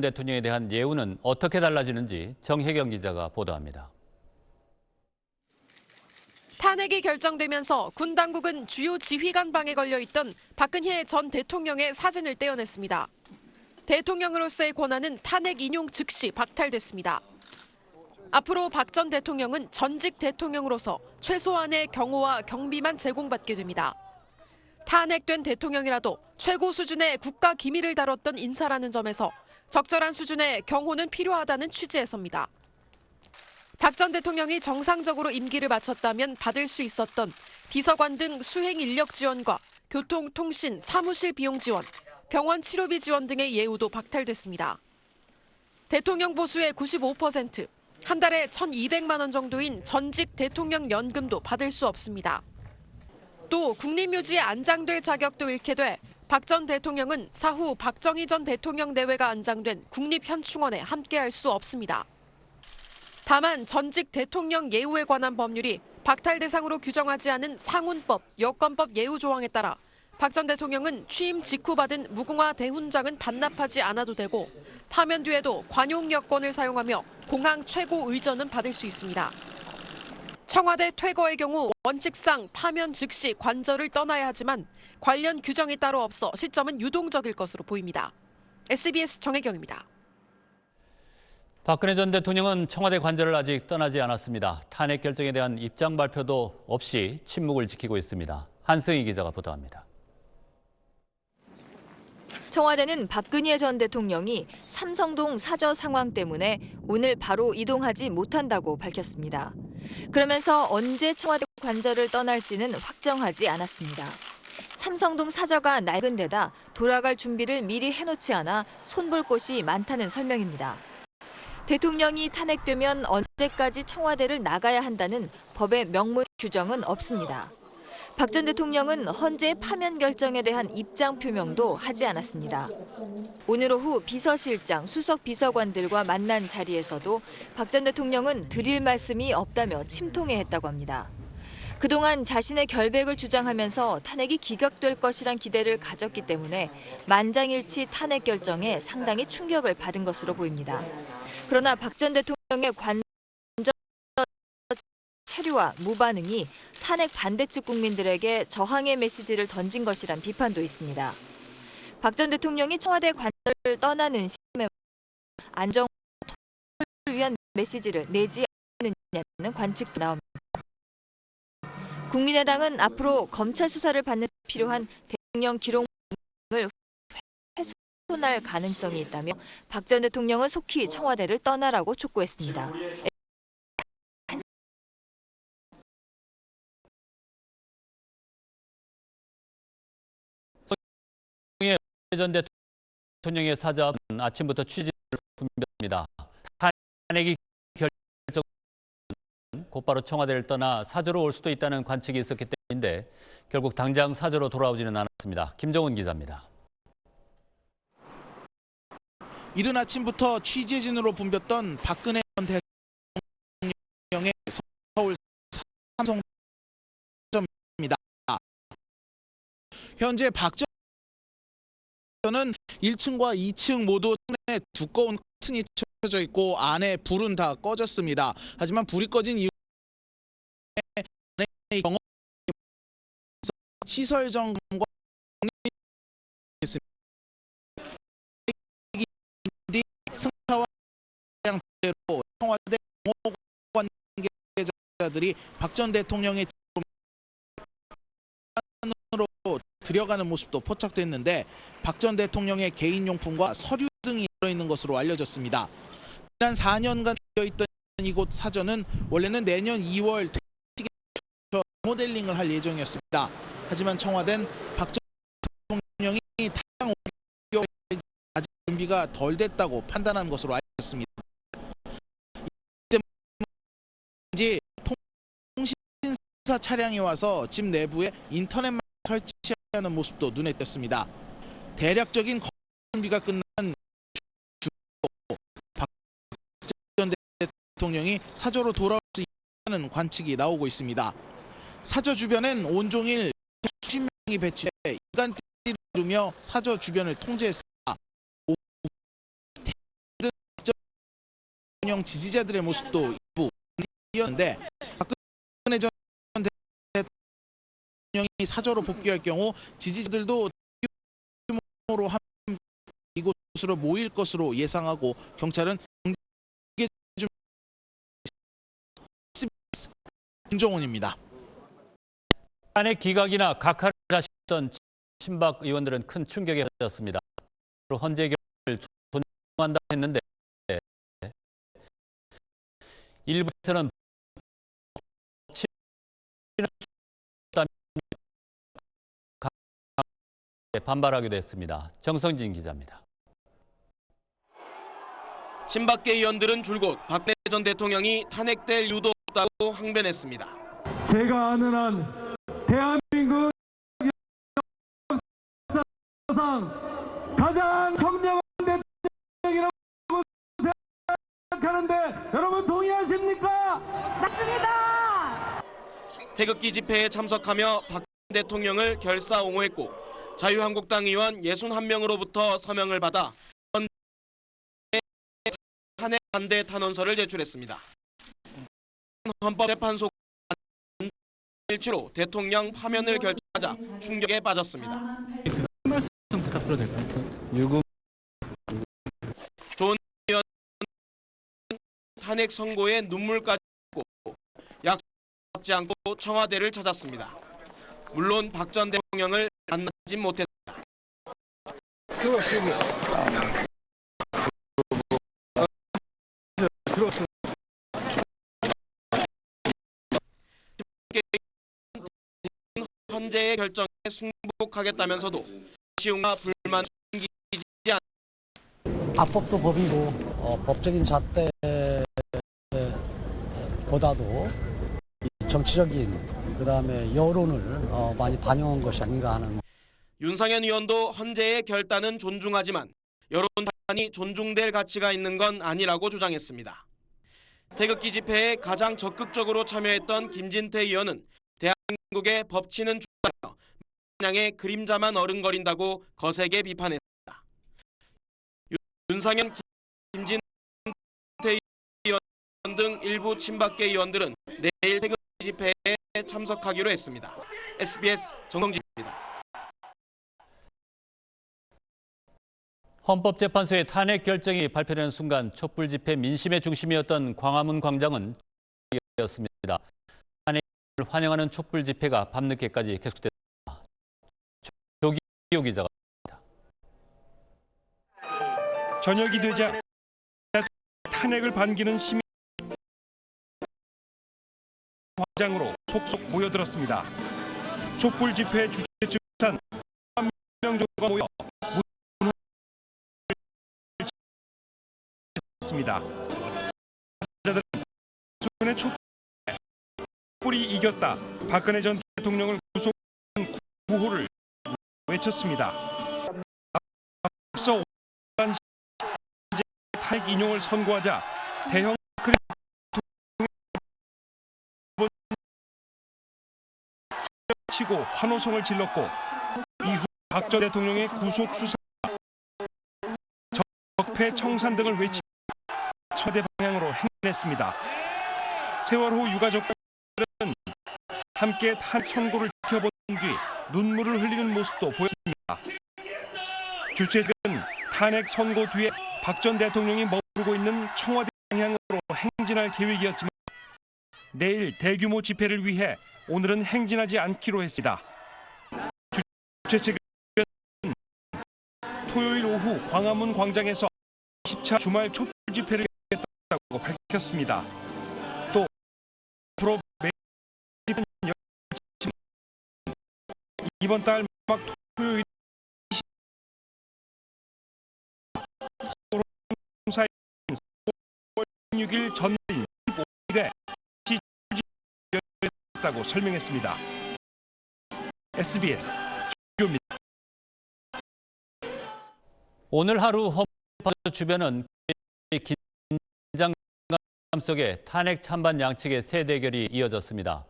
대통령에 대한 예우는 어떻게 달라지는지 정혜경 기자가 보도합니다. 탄핵이 결정되면서 군 당국은 주요 지휘관 방에 걸려 있던 박근혜 전 대통령의 사진을 떼어냈습니다. 대통령으로서의 권한은 탄핵 인용 즉시 박탈됐습니다. 앞으로 박 전 대통령은 전직 대통령으로서 최소한의 경호와 경비만 제공받게 됩니다. 탄핵된 대통령이라도 최고 수준의 국가 기밀을 다뤘던 인사라는 점에서 적절한 수준의 경호는 필요하다는 취지에서입니다. 박 전 대통령이 정상적으로 임기를 마쳤다면 받을 수 있었던 비서관 등 수행 인력 지원과 교통, 통신, 사무실 비용 지원, 병원 치료비 지원 등의 예우도 박탈됐습니다. 대통령 보수의 95%, 한 달에 1,200만 원 정도인 전직 대통령 연금도 받을 수 없습니다. 또 국립묘지에 안장될 자격도 잃게 돼 박 전 대통령은 사후 박정희 전 대통령 내외가 안장된 국립현충원에 함께할 수 없습니다. 다만 전직 대통령 예우에 관한 법률이 박탈 대상으로 규정하지 않은 상훈법, 여권법 예우 조항에 따라 박 전 대통령은 취임 직후 받은 무궁화 대훈장은 반납하지 않아도 되고 파면 뒤에도 관용 여권을 사용하며 공항 최고 의전은 받을 수 있습니다. 청와대 퇴거의 경우 원칙상 파면 즉시 관저를 떠나야 하지만 관련 규정이 따로 없어 시점은 유동적일 것으로 보입니다. SBS 정혜경입니다. 박근혜 전 대통령은 청와대 관저를 아직 떠나지 않았습니다. 탄핵 결정에 대한 입장 발표도 없이 침묵을 지키고 있습니다. 한승희 기자가 보도합니다. 청와대는 박근혜 전 대통령이 삼성동 사저 상황 때문에 오늘 바로 이동하지 못한다고 밝혔습니다. 그러면서 언제 청와대 관저를 떠날지는 확정하지 않았습니다. 삼성동 사저가 낡은 데다 돌아갈 준비를 미리 해놓지 않아 손볼 곳이 많다는 설명입니다. 대통령이 탄핵되면 언제까지 청와대를 나가야 한다는 법의 명문 규정은 없습니다. 박 전 대통령은 헌재 파면 결정에 대한 입장 표명도 하지 않았습니다. 오늘 오후 비서실장, 수석 비서관들과 만난 자리에서도 박 전 대통령은 드릴 말씀이 없다며 침통해했다고 합니다. 그동안 자신의 결백을 주장하면서 탄핵이 기각될 것이란 기대를 가졌기 때문에 만장일치 탄핵 결정에 상당히 충격을 받은 것으로 보입니다. 그러나 박 전 대통령의 관 저 체류와 무반응이 탄핵 반대측 국민들에게 저항의 메시지를 던진 것이란 비판도 있습니다. 박 전 대통령이 청와대 관절을 떠나는 시점에 안정 을 위한 메시지를 내지 않느냐는 관측도 나옵니다. 국민의당은 앞으로 검찰 수사를 받는 데 필요한 대통령 기록을 훼손할 가능성이 있다며 박 전 대통령은 속히 청와대를 떠나라고 촉구했습니다. 전 대통령의 사자는 아침부터 취지를 분별합니다. 탄핵이 결정 곧바로 청와대를 떠나 사저로 올 수도 있다는 관측이 있었기 때문인데 결국 당장 사저로 돌아오지는 않았습니다. 김정은 기자입니다. 이른 아침부터 취재진으로 붐볐던 박근혜 전 대통령의 서울 삼성점입니다. 현재 박전 은 1층과 2층 모두 창문에 두꺼운 커튼이 쳐져 있고 안에 불은 다 꺼졌습니다. 하지만 불이 꺼진 이후에 경험 시설 점검과 승차와 대로 청와대 관계자들이 박 전 대통령의 들여가는 모습도 포착됐는데 박 전 대통령의 개인 용품과 서류 등이 들어있는 것으로 알려졌습니다. 지난 4년간 되어있던 이곳 사전은 원래는 내년 2월 퇴직에 모델링을 할 예정이었습니다. 하지만 청와대는 박 전 대통령이 타당 5개월 아직 준비가 덜 됐다고 판단한 것으로 알려졌습니다. 통신사 차량이 와서 집 내부에 인터넷만 설치하는 모습도 눈에 띄었습니다. 대략적인 준비가 끝난 박전 대통령이 사저로 돌아올 수 있다는 관측이 나오고 있습니다. 사저 주변엔 온종일 수십 명이 배치돼 인간띠를 부르며 사저 주변을 통제했습니다. 대통령 지지자들의 모습도 일부 이었는데 박근혜 전 대통령이 사저로 복귀할 경우 지지자들도 규모로 함 이곳으로 모일 것으로 예상하고 경찰은 경계 중 SBS 김종훈입니다. 탄핵 기각이나 각하를 자시던 친박 의원들은 큰 충격에 빠졌습니다. 헌재결을 존중한다 했는데 일부에서는 반발하기도 했습니다. 정성진 기자입니다. 친박계 의원들은 줄곧 박근혜 전 대통령이 탄핵될 이유도 없다고 항변했습니다. 제가 아는 한 대한민국 역사상 가장 청명한 대통령이라고 생각하는데 여러분 동의하십니까? 태극기 집회에 참석하며 박근혜 대통령을 결사 옹호했고 자유한국당 의원 61명으로부터 서명을 받아 탄핵 반대 탄원서를 제출했습니다. 헌법재판소 일치로 대통령 파면을 결정하자 충격에 빠졌습니다. 좋은 의원 탄핵 선고에 눈물까지 흘리고 약속하지 않고 청와대를 찾았습니다. 물론 박 전 대통령을 만나진 못했습니다. 헌재의 결정에 승복하겠다면서도 시웅과 불만 숨기지 않. 합법도 법이고 어, 법적인 잣대 보다도 이 정치적인 그다음에 여론을 어, 많이 반영한 것이 아닌가 하는 윤상현 의원도 헌재의 결단은 존중하지만 여론 단이 존중될 가치가 있는 건 아니라고 주장했습니다. 태극기 집회에 가장 적극적으로 참여했던 김진태 의원은 대한민국의 법치는 중요하며 양의 그림자만 어른거린다고 거세게 비판했습니다. 윤상현, 김진태 의원 등 일부 친박계 의원들은 내일 태극기 집회에 참석하기로 했습니다. SBS 정성진입니다. 헌법재판소의 탄핵 결정이 발표되는 순간 촛불 집회 민심의 중심이었던 광화문 광장은 였습니다. 탄핵을 환영하는 촛불 집회가 밤늦게까지 계속됐습니다. 조기호 기자가 저녁이 되자 탄핵을 반기는 시민 장으로 속속 모여들었습니다. 촛불 집회 주최 측한 한명 정도가 모여 문습니다. 자들은 손의 촛불이 이겼다. 박근혜 전 대통령을 구속한 구호를 외쳤습니다. 앞서 탄핵 인용을 선고하자 대형 치고 환호성을 질렀고 이후 박 전 대통령의 구속 수사 적폐 청산 등을 외치 처대 방향으로 행진했습니다. 세월호 유가족들은 함께 탄핵 선고를 지켜본 뒤 눈물을 흘리는 모습도 보였습니다. 주최 측은 탄핵 선고 뒤에 박 전 대통령이 머무르고 있는 청와대 방향으로 행진할 계획이었지만 내일 대규모 집회를 위해 오늘은 행진하지 않기로 했습니다. 주최 측은 토요일 오후 광화문 광장에서 10차 주말 촛불 집회를 하겠다고 밝혔습니다. 또 앞으로 이번 달 마지막 토요일 6일 전 시다고 설명했습니다. SBS 조교입니다. 오늘 하루 헌법 주변은 긴장감 속에 탄핵 찬반 양측의 새 대결이 이어졌습니다.